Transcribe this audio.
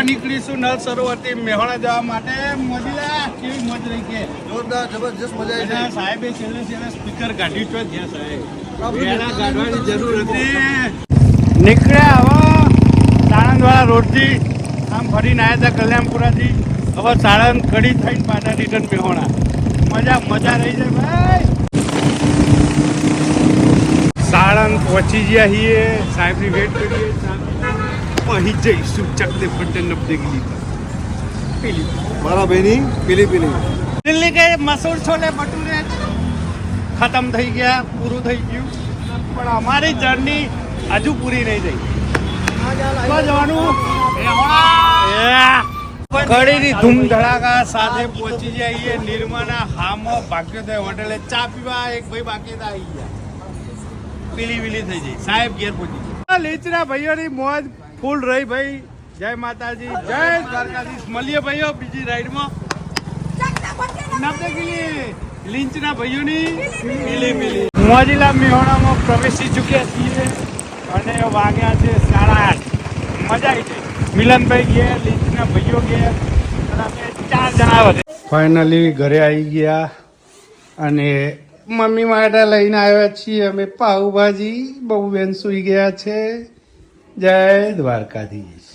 હવે નીકળીશું નળ સરોવરથી મેહોણા જવા માટે. મોદીલા કેવી મજ રહી કે? જોરદાર જબરજસ્ત મજા આવી જાય સાહેબે છેલ્લે છેલ્લે સ્પીકર કાઢી તો ગયા સાહેબ વેલા કાઢવાની જરૂર હતી નીકળ્યા હવે સાણંદવાળા રોડથી આમ ફરીને આવ્યા હતા કલ્યાણપુરાથી. હવે સાણંદ કડી થઈને પાછા રિટર્ન મેહોણા. મજા મજા રહી જાય ભાઈ. સાણંદ પહોંચી ગયા છીએ. સાહેબની વેટ કરીએ. અહીં જઈશું ચકદે પટેલ નબદે ગલી પીલી. મારા ભાઈની પીલી પીલી. દિલ્હી કે મસૂર છોલે ભટુરે ખતમ થઈ ગયા પૂરું થઈ ગયું. પણ અમારી જર્ની હજુ પૂરી નહીં થઈ. જવાનું. કડીની ધૂમ ધડાકા સાથે પહોંચી જઈએ. નિર્માના હામો ભાગ્યોદય હોટેલે ચા પીવા એક ભાઈ બાકી આવી ગયા પીલી વીલી થઈ જઈ. સાહેબ ઘેર પહોંચી ગયા લીચરા ભાઈઓની મોજ ફૂલ રહી ભાઈ. જય માતાજી. જય દ્વારકાધીશ. મળીએ ભાઈઓ બીજી રાઈડમાં. લીંચના ભાઈઓની. પીલી પીલી. મોજીલા મેહોણામાં પ્રવેશી ચૂક્યા છીએ અને વાગ્યા છે સાડા આઠ. મજા આવી ગઈ. મિલનભાઈ ગયા, લીંચના ભાઈઓ ગયા. અને ચાર જણા વધે ફાઇનલી ઘરે આવી ગયા અને મમ્મી માટે લઈને આવ્યા છીએ. અમે પાઉભાજી, બહુ બેન સુઈ ગયા છે. જય દ્વારકાધીશ.